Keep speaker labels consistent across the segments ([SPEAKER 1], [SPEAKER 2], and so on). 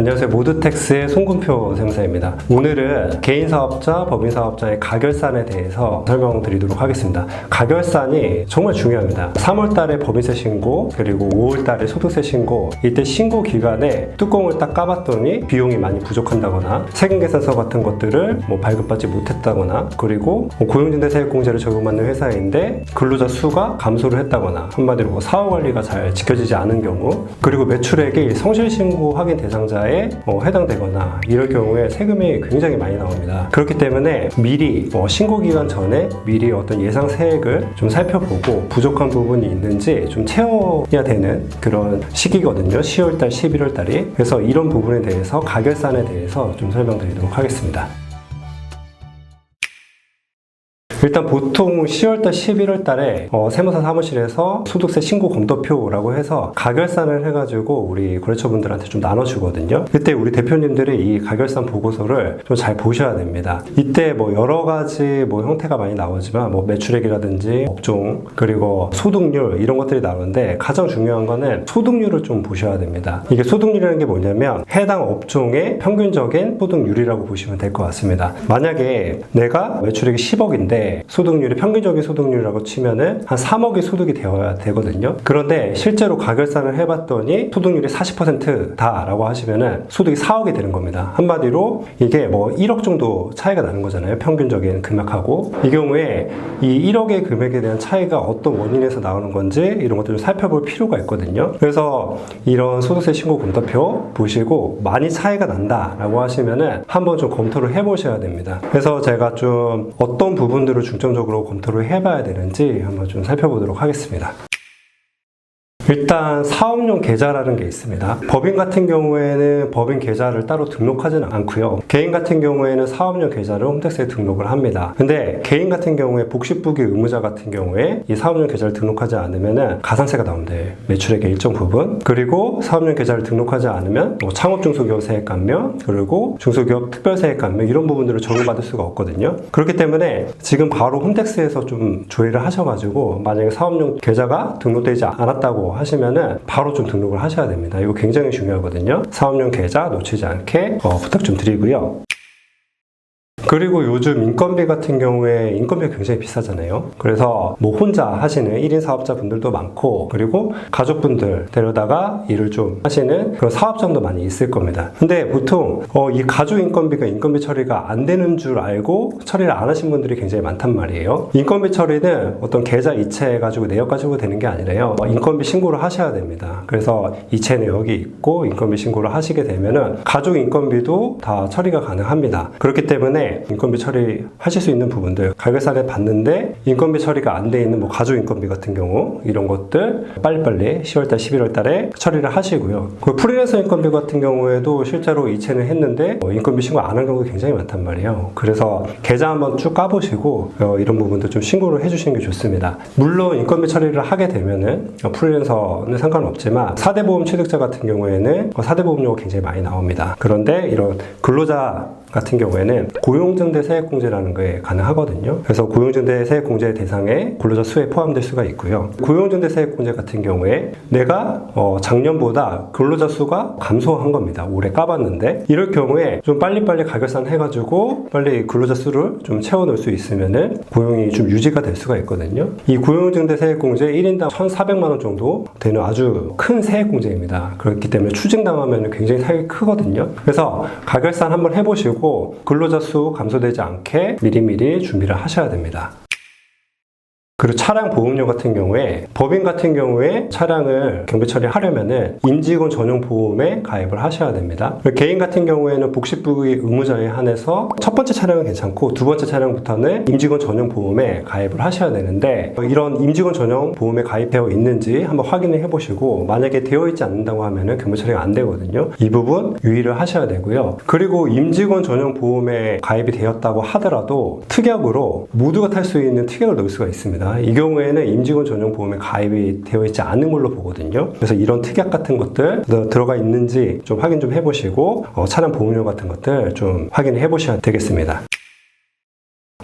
[SPEAKER 1] 안녕하세요. 모드텍스의 송금표 세무사입니다. 오늘은 개인 사업자, 법인 사업자의 가결산에 대해서 설명드리도록 하겠습니다. 가결산이 정말 중요합니다. 3월 달에 법인세 신고, 그리고 5월 달에 소득세 신고, 이때 신고 기간에 뚜껑을 딱 까봤더니 비용이 많이 부족한다거나 세금계산서 같은 것들을 뭐 발급받지 못했다거나 그리고 뭐 고용진대세액공제를 적용받는 회사인데 근로자 수가 감소를 했다거나 한마디로 뭐 사후 관리가 잘 지켜지지 않은 경우 그리고 매출액이 성실신고 확인 대상자 에 어, 해당되거나 이럴 경우에 세금이 굉장히 많이 나옵니다. 그렇기 때문에 미리 어, 신고 기간 전에 미리 어떤 예상 세액을 좀 살펴보고 부족한 부분이 있는지 좀 채워야 되는 그런 시기거든요. 10월달, 11월달이. 그래서 이런 부분에 대해서 가결산에 대해서 좀 설명드리도록 하겠습니다. 일단 보통 10월달, 11월달에 어, 세무사 사무실에서 소득세 신고 검토표라고 해서 가결산을 해가지고 우리 거래처분들한테 좀 나눠주거든요. 그때 우리 대표님들이 이 가결산 보고서를 좀 잘 보셔야 됩니다. 이때 뭐 여러 가지 뭐 형태가 많이 나오지만 뭐 매출액이라든지 업종 그리고 소득률 이런 것들이 나오는데 가장 중요한 거는 소득률을 좀 보셔야 됩니다. 이게 소득률이라는 게 뭐냐면 해당 업종의 평균적인 소득률이라고 보시면 될 것 같습니다. 만약에 내가 매출액이 10억인데 소득률이 평균적인 소득률이라고 치면은 한 3억의 소득이 되어야 되거든요. 그런데 실제로 가결산을 해봤더니 소득률이 40%다라고 하시면은 소득이 4억이 되는 겁니다. 한마디로 이게 뭐 1억 정도 차이가 나는 거잖아요. 평균적인 금액하고 이 경우에 이 1억의 금액에 대한 차이가 어떤 원인에서 나오는 건지 이런 것들을 살펴볼 필요가 있거든요. 그래서 이런 소득세 신고 검토표 보시고 많이 차이가 난다라고 하시면은 한번 좀 검토를 해보셔야 됩니다. 그래서 제가 좀 어떤 부분들을 중점적으로 검토를 해봐야 되는지 한번 좀 살펴보도록 하겠습니다. 일단 사업용 계좌라는 게 있습니다. 법인 같은 경우에는 법인 계좌를 따로 등록하지는 않고요. 개인 같은 경우에는 사업용 계좌를 홈택스에 등록을 합니다. 근데 개인 같은 경우에 복식부기 의무자 같은 경우에 이 사업용 계좌를 등록하지 않으면 가산세가 나온대. 매출액의 일정 부분. 그리고 사업용 계좌를 등록하지 않으면 뭐 창업 중소기업 세액 감면 그리고 중소기업 특별 세액 감면 이런 부분들을 적용받을 수가 없거든요. 그렇기 때문에 지금 바로 홈택스에서 좀 조회를 하셔가지고 만약에 사업용 계좌가 등록되지 않았다고 하시면은 바로 좀 등록을 하셔야 됩니다. 이거 굉장히 중요하거든요. 사업용 계좌 놓치지 않게 어, 부탁 좀 드리고요. 그리고 요즘 인건비 같은 경우에 인건비가 굉장히 비싸잖아요. 그래서 뭐 혼자 하시는 1인 사업자 분들도 많고, 그리고 가족분들 데려다가 일을 좀 하시는 그런 사업장도 많이 있을 겁니다. 근데 보통 어, 이 가족 인건비가 인건비 처리가 안 되는 줄 알고 처리를 안 하신 분들이 굉장히 많단 말이에요. 인건비 처리는 어떤 계좌 이체 가지고 내역 가지고 되는 게 아니라요. 어, 인건비 신고를 하셔야 됩니다. 그래서 이체 내역이 있고 인건비 신고를 하시게 되면은 가족 인건비도 다 처리가 가능합니다. 그렇기 때문에 인건비 처리하실 수 있는 부분들 가결사를 받는데 인건비 처리가 안 돼 있는 뭐 가족 인건비 같은 경우 이런 것들 빨리빨리 10월달 11월달에 처리를 하시고요. 그 프리랜서 인건비 같은 경우에도 실제로 이체는 했는데 어, 인건비 신고 안 한 경우가 굉장히 많단 말이에요. 그래서 계좌 한번 쭉 까보시고 어, 이런 부분도 좀 신고를 해주시는 게 좋습니다. 물론 인건비 처리를 하게 되면은 어, 프리랜서는 상관없지만 4대 보험 취득자 같은 경우에는 4대 보험료가 굉장히 많이 나옵니다. 그런데 이런 근로자 같은 경우에는 고용증대 세액공제라는 게 가능하거든요. 그래서 고용증대 세액공제 대상에 근로자 수에 포함될 수가 있고요. 고용증대 세액공제 같은 경우에 내가 어, 작년보다 근로자 수가 감소한 겁니다. 올해 까봤는데 이럴 경우에 좀 빨리빨리 가결산 해가지고 빨리 근로자 수를 좀 채워놓을 수 있으면은 고용이 좀 유지가 될 수가 있거든요. 이 고용증대 세액공제 1인당 1,400만 원 정도 되는 아주 큰 세액공제입니다. 그렇기 때문에 추징당하면 굉장히 사익이 크거든요. 그래서 가결산 한번 해보시고 하시고 근로자 수 감소되지 않게 미리미리 준비를 하셔야 됩니다. 그리고 차량 보험료 같은 경우에 법인 같은 경우에 차량을 경비 처리하려면은 임직원 전용 보험에 가입을 하셔야 됩니다. 개인 같은 경우에는 복식부의 의무자에 한해서 첫 번째 차량은 괜찮고 두 번째 차량부터는 임직원 전용 보험에 가입을 하셔야 되는데 이런 임직원 전용 보험에 가입되어 있는지 한번 확인을 해보시고 만약에 되어 있지 않는다고 하면은 경비 처리가 안 되거든요. 이 부분 유의를 하셔야 되고요. 그리고 임직원 전용 보험에 가입이 되었다고 하더라도 특약으로 모두가 탈 수 있는 특약을 넣을 수가 있습니다. 이 경우에는 임직원 전용 보험에 가입이 되어 있지 않은 걸로 보거든요. 그래서 이런 특약 같은 것들 들어가 있는지 좀 확인 좀 해보시고 어, 차량 보험료 같은 것들 좀 확인해 보셔야 되겠습니다.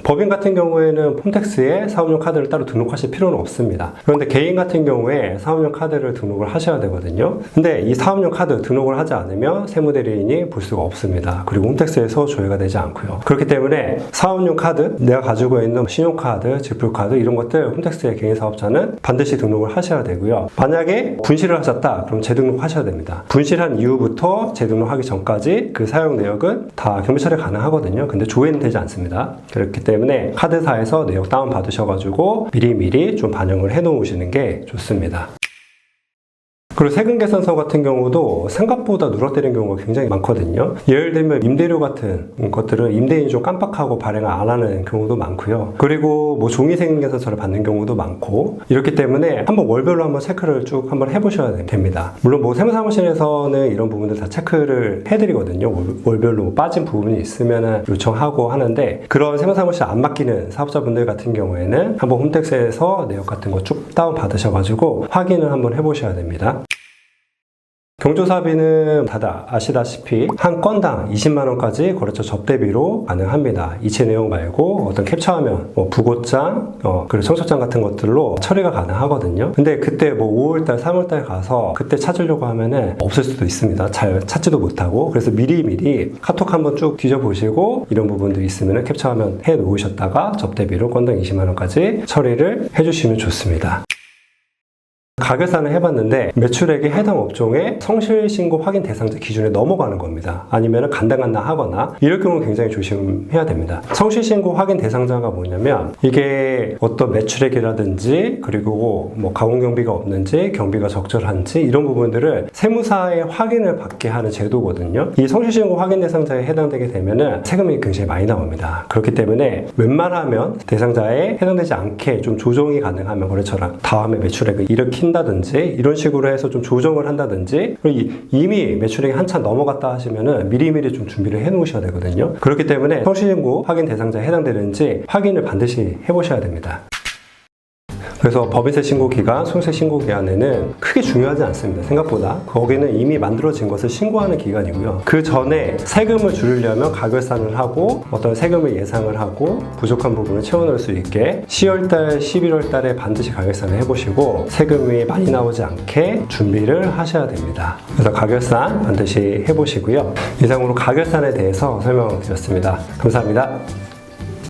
[SPEAKER 1] 법인 같은 경우에는 홈택스에 사업용 카드를 따로 등록하실 필요는 없습니다. 그런데 개인 같은 경우에 사업용 카드를 등록을 하셔야 되거든요. 근데 이 사업용 카드 등록을 하지 않으면 세무대리인이 볼 수가 없습니다. 그리고 홈택스에서 조회가 되지 않고요. 그렇기 때문에 사업용 카드, 내가 가지고 있는 신용카드, 지불카드 이런 것들 홈택스의 개인 사업자는 반드시 등록을 하셔야 되고요. 만약에 분실을 하셨다, 그럼 재등록 하셔야 됩니다. 분실한 이후부터 재등록하기 전까지 그 사용 내역은 다 경비 처리 가능하거든요. 근데 조회는 되지 않습니다. 그렇기 때문에 카드사에서 내역 다운 받으셔가지고 미리미리 좀 반영을 해 놓으시는 게 좋습니다. 그리고 세금 계산서 같은 경우도 생각보다 누락되는 경우가 굉장히 많거든요. 예를 들면 임대료 같은 것들은 임대인이 좀 깜빡하고 발행을 안 하는 경우도 많고요. 그리고 뭐 종이 세금 계산서를 받는 경우도 많고 이렇기 때문에 한번 월별로 한번 체크를 쭉 한번 해보셔야 됩니다. 물론 뭐 세무사무실에서는 이런 부분들 다 체크를 해드리거든요. 월- 월별로 뭐 빠진 부분이 있으면 요청하고 하는데 그런 세무사무실 안 맡기는 사업자분들 같은 경우에는 한번 홈택스에서 내역 같은 거 쭉 다운 받으셔가지고 확인을 한번 해보셔야 됩니다. 경조사비는 다들 아시다시피 한 건당 20만 원까지 거래처 접대비로 가능합니다. 이체 내용 말고 어떤 캡처화면, 뭐 부고장, 어, 그리고 청소장 같은 것들로 처리가 가능하거든요. 근데 그때 뭐 5월달, 3월달 가서 그때 찾으려고 하면은 없을 수도 있습니다. 잘 찾지도 못하고 그래서 미리미리 카톡 한번 쭉 뒤져보시고 이런 부분들이 있으면 캡처화면 해 놓으셨다가 접대비로 건당 20만 원까지 처리를 해주시면 좋습니다. 가결산을 해봤는데 매출액이 해당 업종의 성실신고 확인 대상자 기준에 넘어가는 겁니다. 아니면 간당간당 하거나 이럴 경우는 굉장히 조심해야 됩니다. 성실신고 확인 대상자가 뭐냐면 이게 어떤 매출액이라든지 그리고 뭐 가공경비가 없는지 경비가 적절한지 이런 부분들을 세무사의 확인을 받게 하는 제도거든요. 이 성실신고 확인 대상자에 해당되게 되면은 세금이 굉장히 많이 나옵니다. 그렇기 때문에 웬만하면 대상자에 해당되지 않게 좀 조정이 가능하면 거래처랑 다음에 매출액을 일으 킨다든지 이런 식으로 해서 좀 조정을 한다든지 이미 매출액이 한참 넘어갔다 하시면은 미리미리 좀 준비를 해 놓으셔야 되거든요. 그렇기 때문에 성실신고 확인 대상자에 해당되는지 확인을 반드시 해 보셔야 됩니다. 그래서 법인세 신고 기간, 소득세 신고 기간에는 크게 중요하지 않습니다. 생각보다. 거기는 이미 만들어진 것을 신고하는 기간이고요. 그 전에 세금을 줄이려면 가결산을 하고 어떤 세금을 예상을 하고 부족한 부분을 채워넣을 수 있게 10월달, 11월달에 반드시 가결산을 해보시고 세금이 많이 나오지 않게 준비를 하셔야 됩니다. 그래서 가결산 반드시 해보시고요. 이상으로 가결산에 대해서 설명드렸습니다. 감사합니다.